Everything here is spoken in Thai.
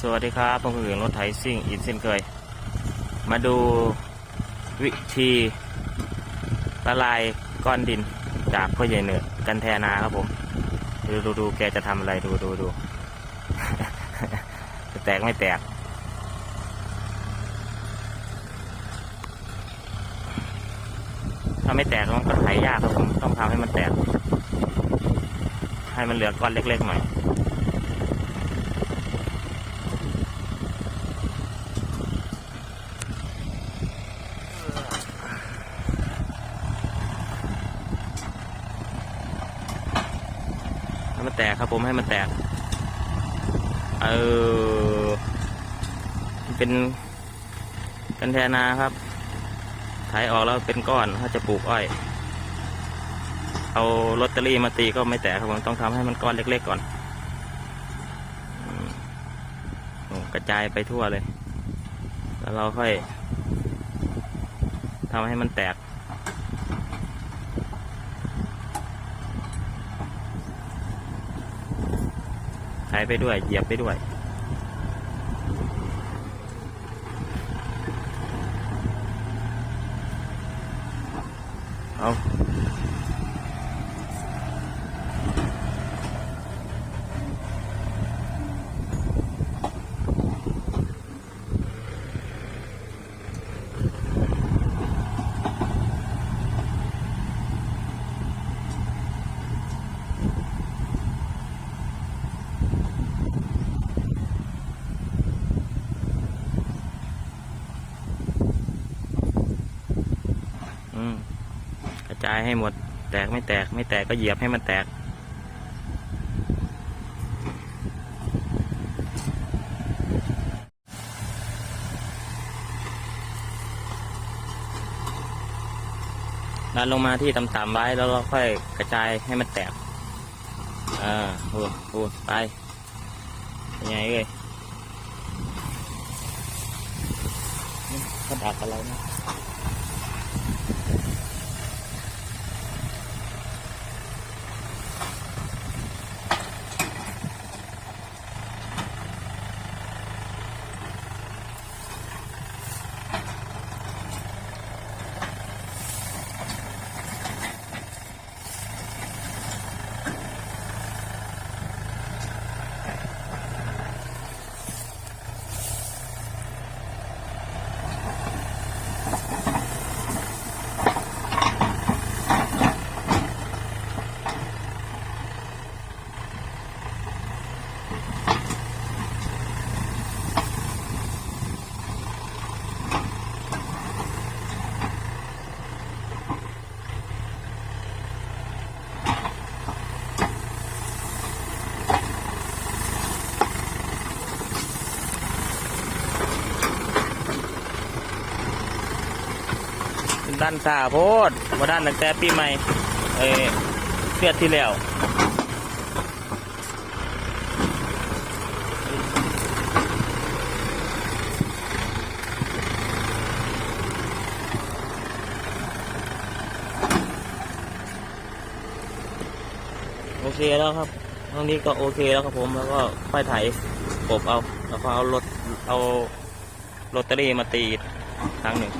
สวัสดีครับผมคือรถไถซิ่งอีกเช่นเคย มาดูวิธีละลายก้อนดินจากพ่อใหญ่เหนือกันแทนาครับผม ดูดูดูแกจะทำอะไรดูดูดูจะแตกไม่แตก ถ้าไม่แตกมันก็ไถยากครับผม ต้องทำให้มันแตก ให้มันเหลือก้อนเล็กๆหน่อย มันแตกครับผมให้มันแตก เออ เป็นกันแทนาครับไถออกแล้วเป็นก้อนถ้าจะปลูกอ้อย เอาลอตเตอรี่มาตีก็ไม่แตกครับผมต้องทำให้มันก้อนเล็กๆก่อนอกระจายไปทั่วเลย แล้วเราค่อยทำให้มันแตก ไถไปด้วย เหยียบไปด้วย เอา จายให้หมด แตกไม่แตกไม่แตกก็เหยียบให้มันแตก ดันลงมาที่ต่ำๆไว้แล้วก็ค่อยกระจายให้มันแตก อ่าโอ้โหไปเป็นไงเอ้ยนี่เขาดักอะไรนะ ด้านซาโพดมาด้านตั้งแต่ปีใหม่เออเดือที่แล้วโอเคแล้วครับตรงนี้ก็โอเคแล้วครับผมแล้วก็ค่อยไถกบเอา แล้วก็เอารถเอาลอตเตอรี่มาตีอีกครั้งหนึ่ง